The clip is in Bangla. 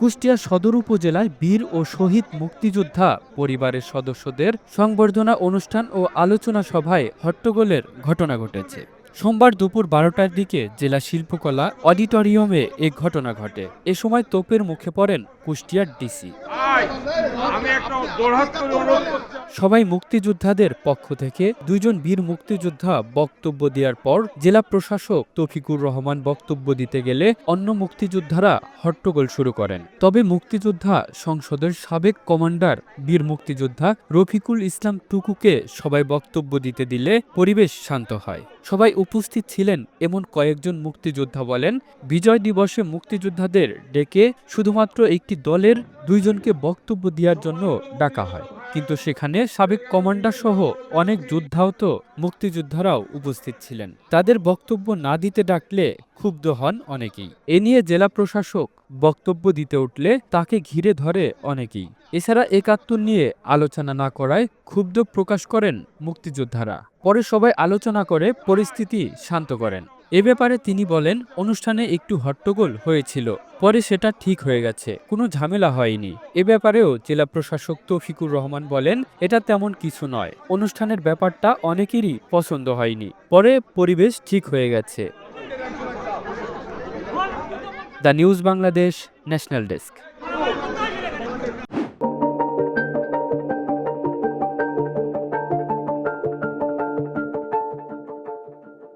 কুষ্টিয়া সদর উপজেলায় বীর ও শহীদ মুক্তিযোদ্ধা পরিবারের সদস্যদের সংবর্ধনা অনুষ্ঠান ও আলোচনা সভায় হট্টগোলের ঘটনা ঘটেছে। সোমবার দুপুর বারোটার দিকে জেলা শিল্পকলা অডিটোরিয়ামে এ ঘটনা ঘটে। এ সময় তোপের মুখে পড়েন কুষ্টিয়ার ডিসি। সবাই মুক্তিযোদ্ধাদের পক্ষ থেকে দুইজন বীর মুক্তিযোদ্ধা বক্তব্য দেওয়ার পর জেলা প্রশাসক তফিকুর রহমান বক্তব্য দিতে গেলে অন্য মুক্তিযোদ্ধারা হট্টগোল শুরু করেন। তবে মুক্তিযোদ্ধা সংসদের সাবেক কমান্ডার বীর মুক্তিযোদ্ধা রফিকুল ইসলাম টুকুকে সবাই বক্তব্য দিতে দিলে পরিবেশ শান্ত হয়। সবাই উপস্থিত ছিলেন এমন কয়েকজন মুক্তিযোদ্ধা বলেন বিজয় দিবসে মুক্তিযোদ্ধাদের ডেকে শুধুমাত্র একটি দলের দুইজনকে বক্তব্য দেওয়ার জন্য ডাকা হয়। কিন্তু সেখানে সাবেক কমান্ডার সহ অনেক যোদ্ধাও তো মুক্তিযোদ্ধারাও উপস্থিত ছিলেন। তাদের বক্তব্য না দিতে ডাকলে ক্ষুব্ধ হন অনেকেই। এ নিয়ে জেলা প্রশাসক বক্তব্য দিতে উঠলে তাকে ঘিরে ধরে অনেকেই। এছাড়া একাত্তর নিয়ে আলোচনা না করায় ক্ষুব্ধ প্রকাশ করেন মুক্তিযোদ্ধারা। পরে সবাই আলোচনা করে পরিস্থিতি শান্ত করেন। এ ব্যাপারে তিনি বলেন, অনুষ্ঠানে একটু হট্টগোল হয়েছিল, পরে সেটা ঠিক হয়ে গেছে, কোনো ঝামেলা হয়নি। এ ব্যাপারেও জেলা প্রশাসক তৌফিকুর রহমান বলেন, এটা তেমন কিছু নয়। অনুষ্ঠানের ব্যাপারটা অনেকেরই পছন্দ হয়নি, পরে পরিবেশ ঠিক হয়ে গেছে। The news Bangladesh national desk.